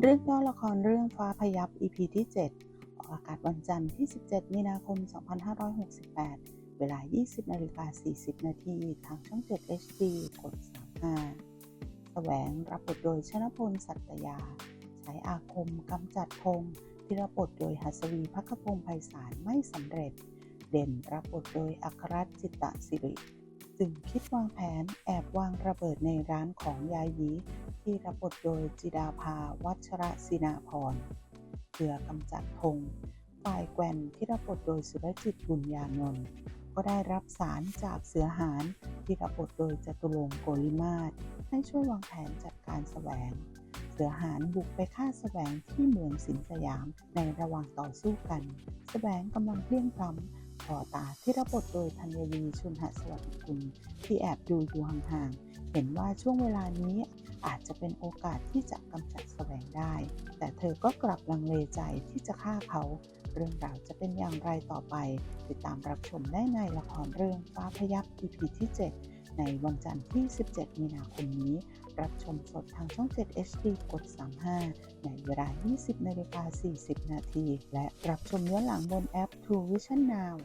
เรื่องย่อละครเรื่องฟ้าพยับ EP ที่ 7 ออกอากาศวันจันทร์ที่ 17 มีนาคม 2568 เวลา 20นาฬิกา40 นาทีทางช่อง 7 HD กด 35แสวงรับบทโดยชนพลสัตยา ใช้อาคมกำจัดพงศ์ที่รับบทโดยหัสวีพักพงศ์ไพศาลไม่สำเร็จ เด่นรับบทโดยอัครรัตจิตตสิริ จึงคิดวางแผนแอบวางระเบิดในร้านของยายีที่รับบทโดยจิดาภาวัชระศินาพรเพื่อกำจัดพงฝ่ายแกวนที่รับบทโดยสุรจิตบุญญานนท์ก็ได้รับสารจากเสือหารที่รับบทโดยจตุรงค์โกลิมาศให้ช่วยวางแผนจัดการแสวง เสือหารบุกไปฆ่าแสวงที่เมืองสินสยามในระหว่างต่อสู้กัน แสวงกำลังเพลียงพล้ำ พอตาที่รับบทโดยธัญวีชุนหสวัสดิกุลที่แอบดูอยู่ห่างๆ เห็นว่าช่วงเวลานี้อาจจะเป็นโอกาสที่จะกำจัดแสวงได้ แต่เธอก็กลับลังเลใจที่จะฆ่าเขา เรื่องราวจะเป็นอย่างไรต่อไป ติดตามรับชมได้ในละครเรื่องฟ้าพยับ EP ที่ 7 ในวันจันทร์ที่ 17 มีนาคมนี้ รับชมสดทางช่อง 7 HD กด 35 ในเวลา 20นาฬิกา40 นาที และรับชมย้อนหลังบนแอป True Vision Now